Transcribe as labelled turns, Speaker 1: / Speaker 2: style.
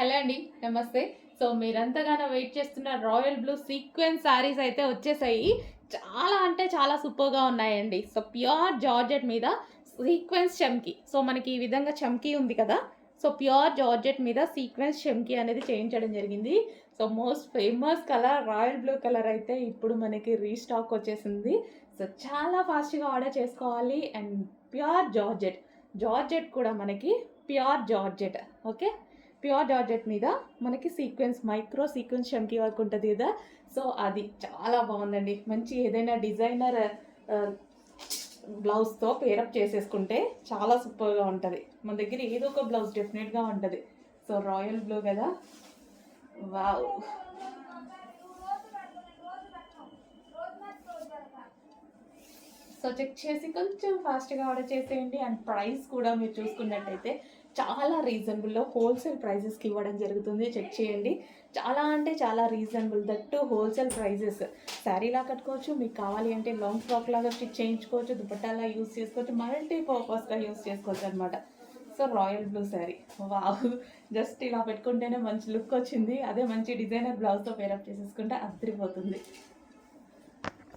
Speaker 1: Hello అండి నమస్తే. So మీరంతగానో వెయిట్ చేస్తున్న రాయల్ బ్లూ సీక్వెన్స్ శారీస్ అయితే వచ్చేసాయి. చాలా అంటే చాలా సూపర్గా ఉన్నాయండి. సో ప్యూర్ జార్జెట్ మీద సీక్వెన్స్ చమ్కీ. సో మనకి ఈ విధంగా చమ్కీ ఉంది కదా. సో ప్యూర్ జార్జెట్ మీద సీక్వెన్స్ చమ్కీ అనేది చేయించడం జరిగింది. So most famous colour royal blue colour అయితే ఇప్పుడు మనకి రీస్టాక్ వచ్చేసింది. సో చాలా ఫాస్ట్గా ఆర్డర్ చేసుకోవాలి. And pure georgette. జార్జెట్ కూడా మనకి pure georgette. Okay? Pure georgette మీద మనకి సీక్వెన్స్ మైక్రో సీక్వెన్స్ చమ్కీ వర్క్ ఉంటుంది కదా. సో అది చాలా బాగుందండి. మంచి ఏదైనా డిజైనర్ బ్లౌజ్తో పేరప్ చేసేసుకుంటే చాలా సూపర్గా ఉంటుంది. మన దగ్గర ఏదో ఒక బ్లౌజ్ డెఫినెట్గా ఉంటుంది. సో రాయల్ బ్లూ కదా. వావ్ సో చెక్ చేసి కొంచెం ఫాస్ట్గా ఆర్డర్ చేసేయండి. అండ్ ప్రైస్ కూడా మీరు చూసుకున్నట్టయితే చాలా రీజనబుల్లో హోల్సేల్ ప్రైజెస్కి ఇవ్వడం జరుగుతుంది. చెక్ చేయండి. చాలా అంటే చాలా రీజనబుల్. That wholesale prices. శారీలా కట్టుకోవచ్చు. మీకు కావాలి అంటే లాంగ్ ఫ్రాక్ లాగా స్టిచ్ చేయించుకోవచ్చు. దుపట్టాలా యూస్ చేసుకోవచ్చు. మల్టీ పర్పస్గా యూస్ చేసుకోవచ్చు అనమాట so royal blue sari. Wow. Just ఇలా పెట్టుకుంటేనే మంచి లుక్ వచ్చింది. అదే మంచి డిజైనర్ బ్లౌజ్తో పేరప్ చేసేసుకుంటే అదిరిపోతుంది.